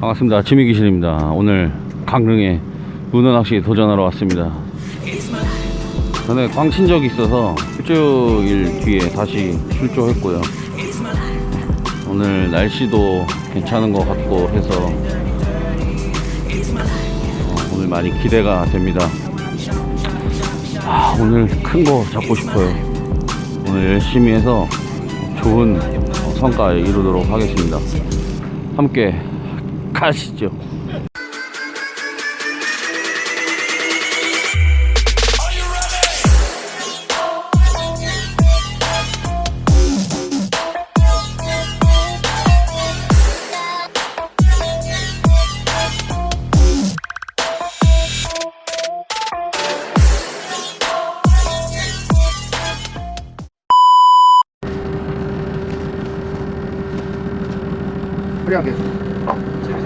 반갑습니다. 지미귀신입니다. 오늘 강릉에 문어 낚시 도전하러 왔습니다. 전에 광친 적이 있어서 일주일 뒤에 다시 출조했고요. 오늘 날씨도 괜찮은 것 같고 해서 어, 오늘 많이 기대가 됩니다. 아, 오늘 큰 거 잡고 싶어요. 오늘 열심히 해서 좋은 성과 이루도록 하겠습니다. 함께 가시죠. 됐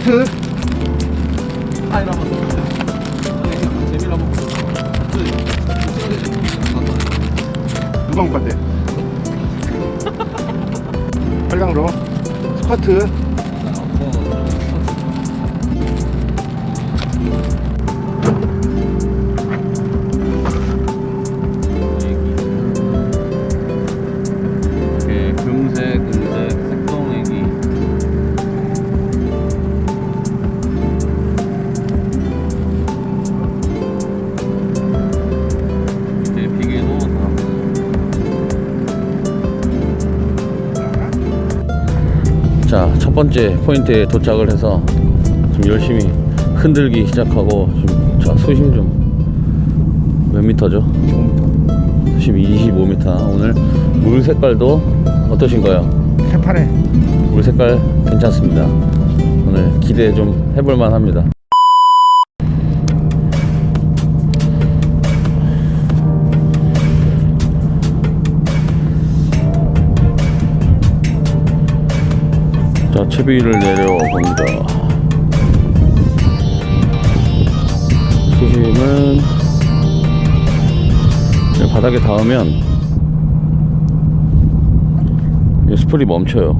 커트. 누가 못 갔대? 빨강으로 스커트 자, 첫 번째 포인트에 도착을 해서 좀 열심히 흔들기 시작하고 지금 자 수심 좀 몇 미터죠? 수심 25m. 오늘 물 색깔도 어떠신가요? 해파래 물 색깔 괜찮습니다. 오늘 기대 좀 해볼 만 합니다. 자, 채비를 내려 봅니다. 수심은 바닥에 닿으면 이 스프리 멈춰요.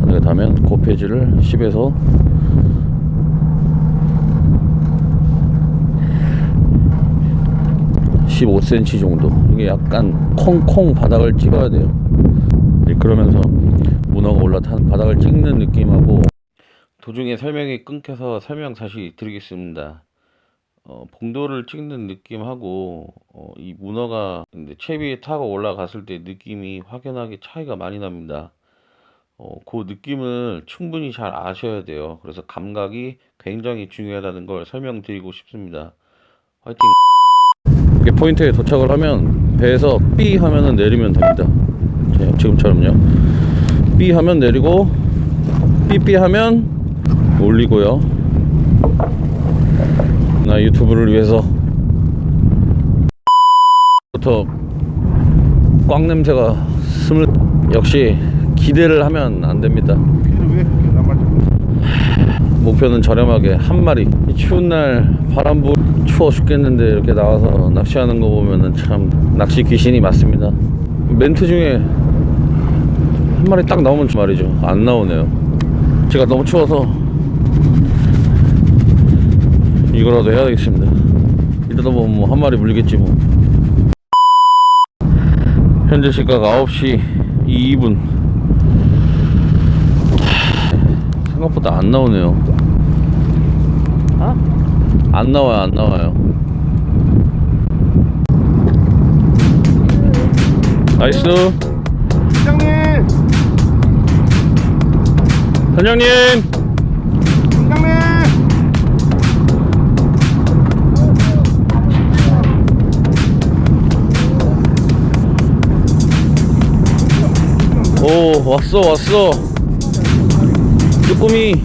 바닥에 닿으면 고페이지를 10에서 15cm 정도 이게 약간 콩콩 바닥을 찍어야 돼요 네, 그러면서 문어가 올라탄 바닥을 찍는 느낌하고 도중에 설명이 끊겨서 설명 다시 드리겠습니다 어, 봉도를 찍는 느낌하고 어, 이 문어가 이제 채비에 타고 올라갔을 때 느낌이 확연하게 차이가 많이 납니다. 어, 그 느낌을 충분히 잘 아셔야 돼요. 그래서 감각이 굉장히 중요하다는 걸 설명드리고 싶습니다. 화이팅! 이렇게 포인트에 도착을 하면 배에서 삐 하면은 내리면 됩니다. 자, 지금처럼요. 삐 하면 내리고 삐삐 하면 올리고요. 나 유튜브를 위해서 부터 꽝 냄새가 스물 역시 기대를 하면 안 됩니다. 목표는 저렴하게 한 마리. 이 추운 날 바람 불 추워 죽겠는데 이렇게 나와서 낚시하는 거 보면은 참 낚시 귀신이 맞습니다. 멘트 중에 한 마리 딱 나오면 말이죠. 안 나오네요. 제가 너무 추워서 이거라도 해야 되겠습니다. 이러다 보면 뭐 한 마리 물리겠지 뭐. 현재 시각 9시 2분. 생각보다 안 나오네요. 어? 안 나와요, 안 나와요. 나이스. 선장님! 왔어 왔어. 쭈꾸미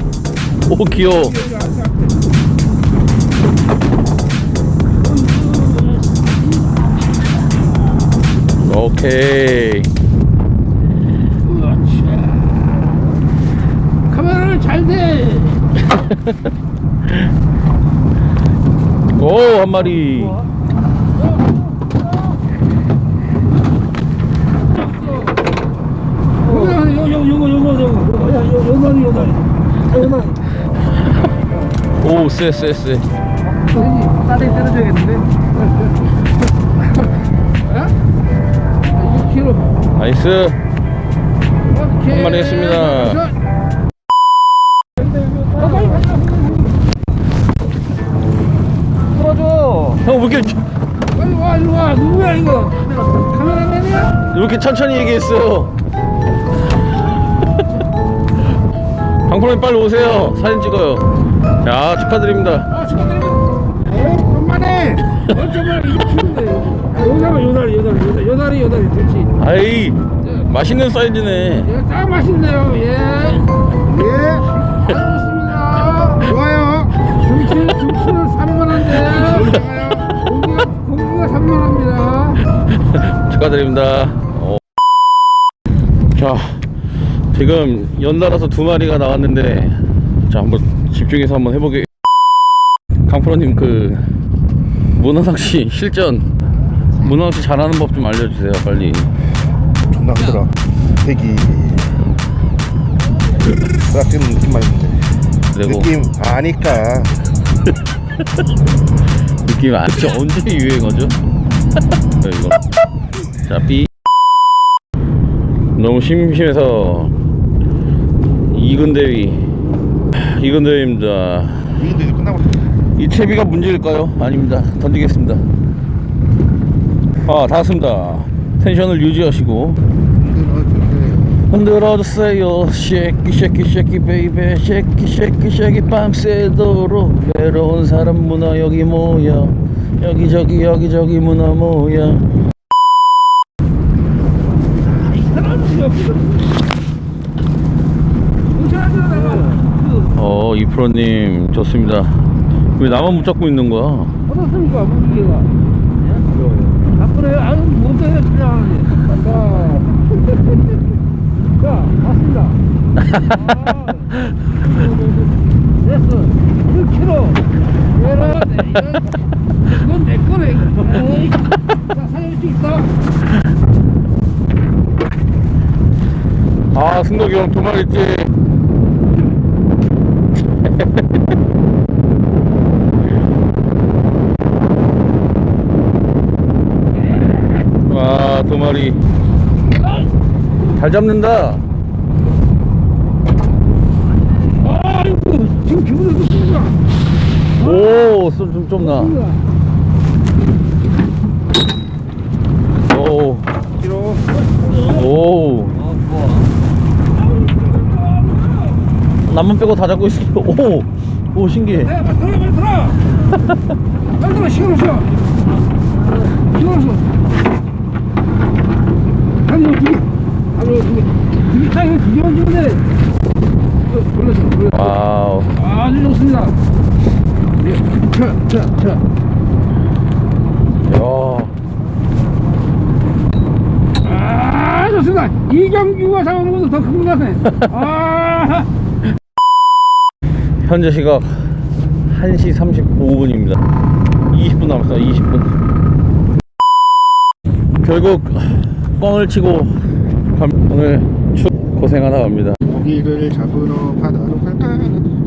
오 귀여워. 오케이 카메라는 잘 돼. 오 한 마리. 오쎄쎄쎄. 따뜻히 때려줘야겠는데? 어? 6kg 나이스. 오케이. 한 마리 했습니다. 이렇게 빨리 와 일로 와 누구야 이거 카메라맨이야? 이렇게 천천히 얘기했어요 방프로님 빨리 오세요 사진 찍어요 야 축하드립니다 아 축하드립니다 에이 천만에 어쩌면 2kg인데 요다리 요다리 요다리 요다리 요다리 요다리 좋지 아이 맛있는 사이즈네 예, 딱 맛있네요 예 예. 잘 먹습니다 좋아요. 중치, 중치는 3만원인데 고기가, 고기가 3만원입니다 축하드립니다 어. 자 지금 연달아서 두 마리가 나왔는데 자 한번 집중해서 한번 해보게 강프로님 그 문어낚시 실전 문어낚시 잘하는 법 좀 알려주세요 빨리 존나 힘들어. 대기. 딱 지금 느낌만 있는데. 그리고 느낌 아니까. 느낌 안저 언제 유행어죠? 이거. 자 B. 너무 심심해서 이근대위. 이근대위입니다. 이근데 끝나고. 이 채비가 문제일까요? 아닙니다. 던지겠습니다. 아 닿았습니다. 텐션을 유지하시고 흔들어주세요. 쉐키 쉐키 쉐키 베이베. 쉐키 쉐키 쉐키 밤새도록 외로운 사람 문어 여기 모여 여기저기 여기저기 문어 모여 어 이프로님 좋습니다. 왜 나만 붙잡고 있는 거야? 어떻습니까 무기가. 아 그래요? 아유 못해 그냥 자, 자 맞습니다. 아, 됐어 1kg 얘라 이건 내 거네 에이, 자 살릴 수 있어. 아 승덕이 형두 마리째 와두 마리 잘 잡는다 아이고 지금 기분이 좋습니다 오 좀 좀 나. 오. 오. 남만 빼고 다 잡고 있어. 오. 오 신기해. 네, 빨리 들어, 빨리 들어. 빨리 들어, 시간 없어. 시간 없어. 아니, 두 돼. 이거 올려줘, 올려줘. 와우. 아주 좋습니다. 네, 자, 자, 자. 야. 아, 좋습니다. 이경규가 잡아먹은 것도 더 큰 것 같네. 아, 현재 시각 1시 35분입니다. 20분 남았어요. 20분. 결국 뻥을 치고 감- 오늘 축 고생하다 갑니다. 고기를 잡으러 바다로 갈까?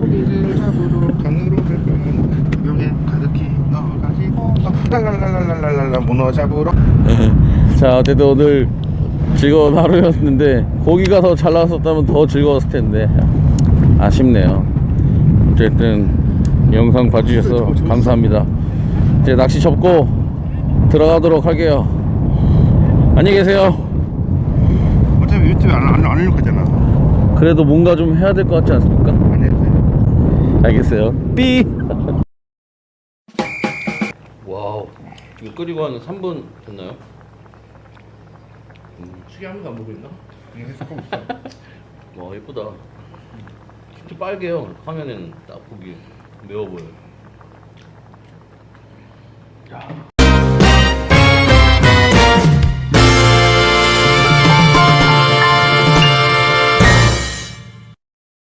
고기를 잡으러 강으로 갈까? 병에 가득히 넣어가지고 랄랄랄랄랄랄라 문어 잡으러. 자 어쨌든 오늘 즐거운 하루였는데 고기가 더 잘 나왔었다면 더 즐거웠을 텐데 아쉽네요 어쨌든 영상 봐주셔서 감사합니다 이제 낚시 접고 들어가도록 할게요 안녕히 계세요 어차피 유튜브 안, 안, 안 올릴 거잖아. 그래도 뭔가 좀 해야 될 것 같지 않습니까? 안 해도 돼. 알겠어요 삐 와우 이거 끓이고 한 3분 됐나요? 수기 한번안 보고 있나? 이거 해석하고 있어. 와 예쁘다. 진짜 빨개요. 화면에는 딱 보기 매워 보여. 야